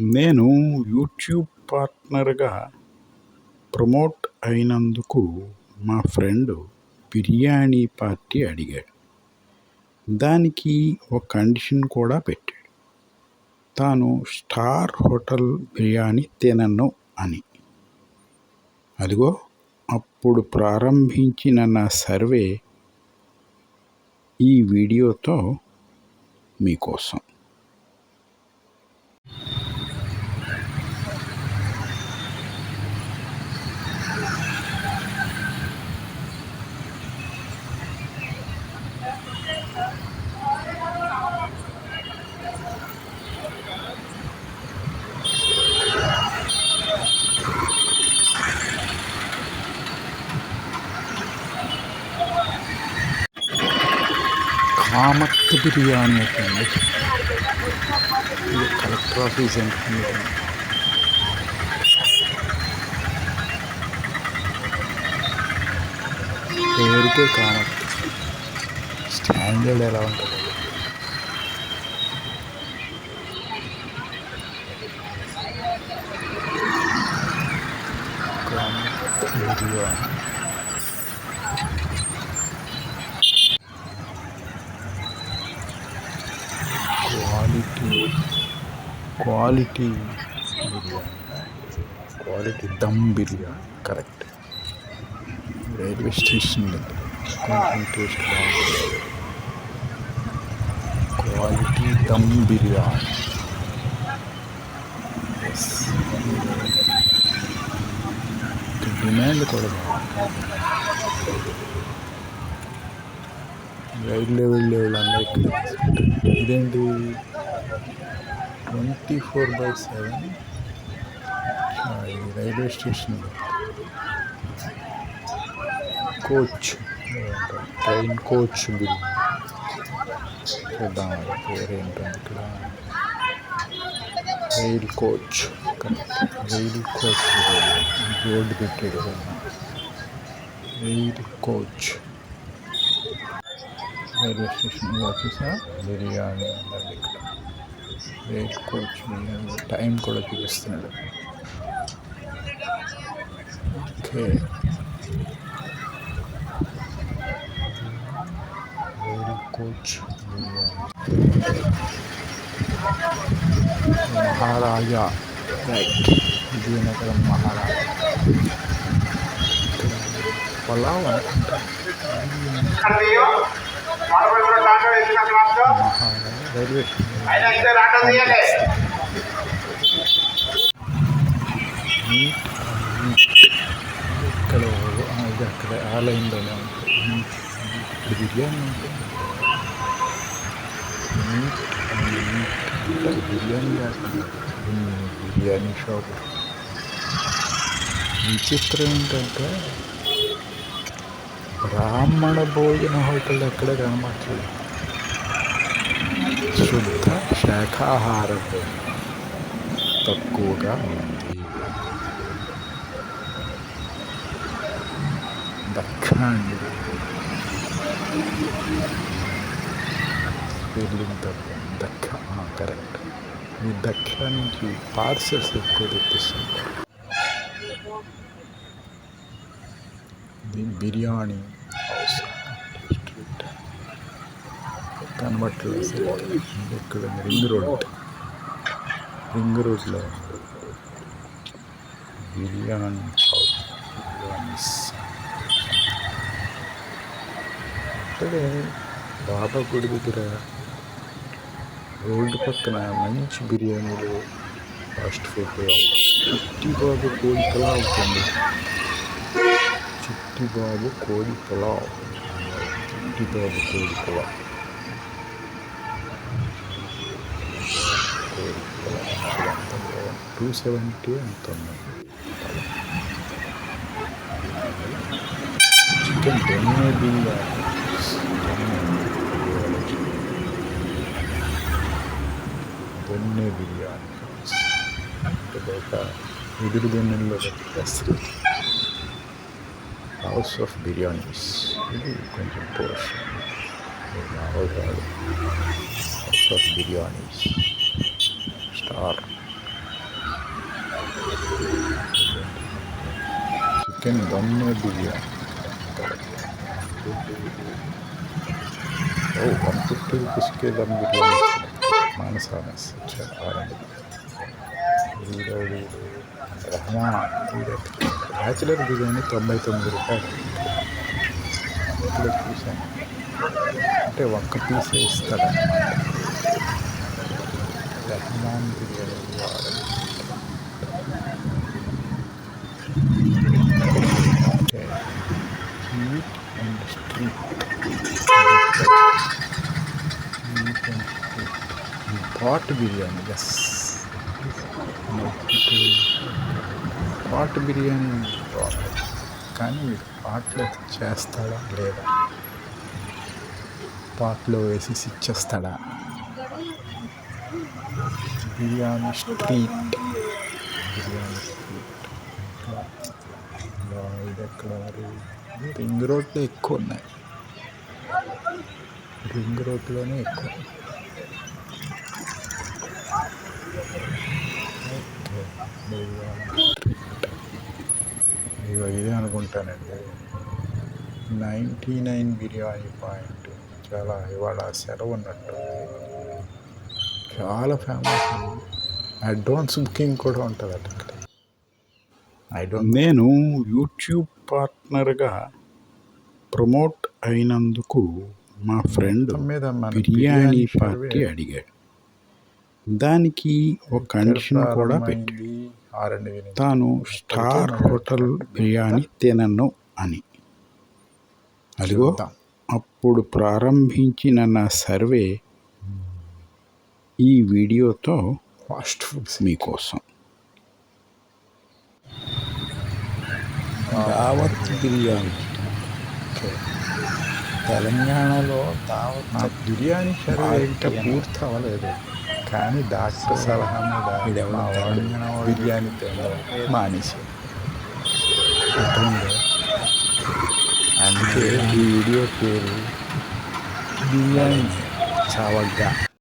నేను యూట్యూబ్ పార్ట్నర్గా ప్రమోట్ అయినందుకు మా ఫ్రెండ్ బిర్యానీ పార్టీ అడిగాడు. దానికి ఒక కండిషన్ కూడా పెట్టాడు. తాను స్టార్ హోటల్ బిర్యానీ తినను అని. అదిగో అప్పుడు ప్రారంభించిన నా సర్వే ఈ వీడియోతో మీకోసం. కామత్ బిర్యానీ అండి కలెక్టర్ ఆఫీస్ ఉంటుంది పేరుకే కామత్ స్టాండర్డ్ ఎలా ఉంటుంది Kamat biryani quality quality biryani quality dum biryani. Correct. Railway station దగ్గర. కొంచెం టేస్ట్ బాగుంటుంది. క్వాలిటీ దమ్ బిర్యానీ. డిమాండ్ కూడా బాగుంటుంది. రైడ్ లెవెల్ లెవెల్ అందరికి ఇదేంటి? Twenty four by seven. Railway station coach. Train coach bill. చూద్దాం అది పేరేంటో ఇక్కడ. Rail coach. Rail coach board పెట్టాడు రైల్ కోచ్. రైల్వే స్టేషన్ వచ్చేసా బిర్యానీ. ఉందండి ఇక్కడ. కోచ్ బిర్యానీ టైం కూడా చూపిస్తున్నాడు. Okay coach Maharaja right Vizianagaram Maharaja pulao అనుకుంటా. రైల్వే ఇక్కడ ఇది అక్కడ ఆ లైన్లోనే ఉంటుంది. ఇప్పుడు బిర్యానీ బిర్యానీ బిర్యానీ షాప్. విచిత్రం ఏంటంటే బ్రాహ్మణ భోజన హోటల్ ఎక్కడ కనబడలేదు శుద్ధ శాఖాహారం తక్కువగా ఉంది దక్కన్ స్పెల్లింగ్ తప్పు దక్క కరెక్ట్ ఈ దక్క నుంచి పార్సల్స్ ఎక్కువ తెప్పిస్తుంటారు ఇది బిర్యానీ కనబట్టలేదు అసలు ఇక్కడ రింగ్ రోడ్ రింగ్ రోడ్లో బిర్యానీ హౌస్ బిర్యానీస్ ఇక్కడే బాబా గుడి దగ్గర రోడ్డు పక్కన మంచి బిర్యానీలు ఫాస్ట్ ఫుడ్ చిట్టి బాబు కోడి పులావ్ ఉంటుంది చిట్టి బాబు కోడి పులావ్ చిట్టి బాబు కోడి పులావ్ కోడి పులావ్ టూ సెవెంటీ ఎంత చికెన్ దొన్నే బిర్యానీ దొన్నే బిర్యానీ ఒక ఎదురు దొన్నెల్లో పెట్టేస్తారు హౌస్ ఆఫ్ బిర్యానీస్ ఇది కొంచెం portion house of biryanis star chicken దమ్మే biryani oh one fifty రూపీస్కే దమ్ బిర్యానీ ఇస్తున్నాడు. మానస మెస్ వచ్చారు ఆరండి వీడో వీడు రహమాన్ వీడు బ్యాచులర్ బిర్యానీ తొంభై తొమ్మిది రూపాయలు ఇట్లా చూశాను అంటే ఒక్క పీసే ఇస్తాడు Rahman biryani pot biryani. Yes pot biryani కానీ వీడు పాటలో చేస్తాడా లేదా? పాటలో వేసి ఇచ్చేస్తాడా బిర్యానీ స్ట్రీట్. బిర్యానీ స్ట్రీట్. ఇది ఎక్కడ మరి? రింగ్ రోడ్లో ఎక్కువ ఉన్నాయి. రింగ్ రోడ్లోనే ఎక్కువ ఓకే బిర్యానీ స్ట్రీట్ ఇగో ఇదే అనుకుంటానండి. నైంటీ నైన్ బిర్యానీ పాయింట్ చాలా ఇవాళ సెలవు ఉన్నట్టు చాలా ఫేమస్ అడ్వాన్స్ బుకింగ్ కూడా ఉంటుంది అట ఇక్కడ. ఐ డోంట్ నేను యూట్యూబ్ పార్ట్నర్గా ప్రమోట్ అయినందుకు మా ఫ్రెండ్ మీద బిర్యానీ పార్టీ అడిగాడు. దానికి ఒక కండిషన్ కూడా పెట్టాడు. తాను స్టార్ హోటల్ బిర్యానీ తినను అని. అదిగో. అప్పుడు ప్రారంభించిన నా సర్వే ఈ వీడియోతో ఫాస్ట్ ఫుడ్స్ మీకోసం దావత్ బిర్యానీ. తెలంగాణలో దావత్ నా బిర్యానీ సర్వే ఇంకా పూర్తి అవ్వలేదు. కానీ డాక్టర్ సలహా మీద బిర్యానీ తినడం మానేసి. అందుకే ఈ వీడియో పేరు బిర్యానీ చావగ్గా.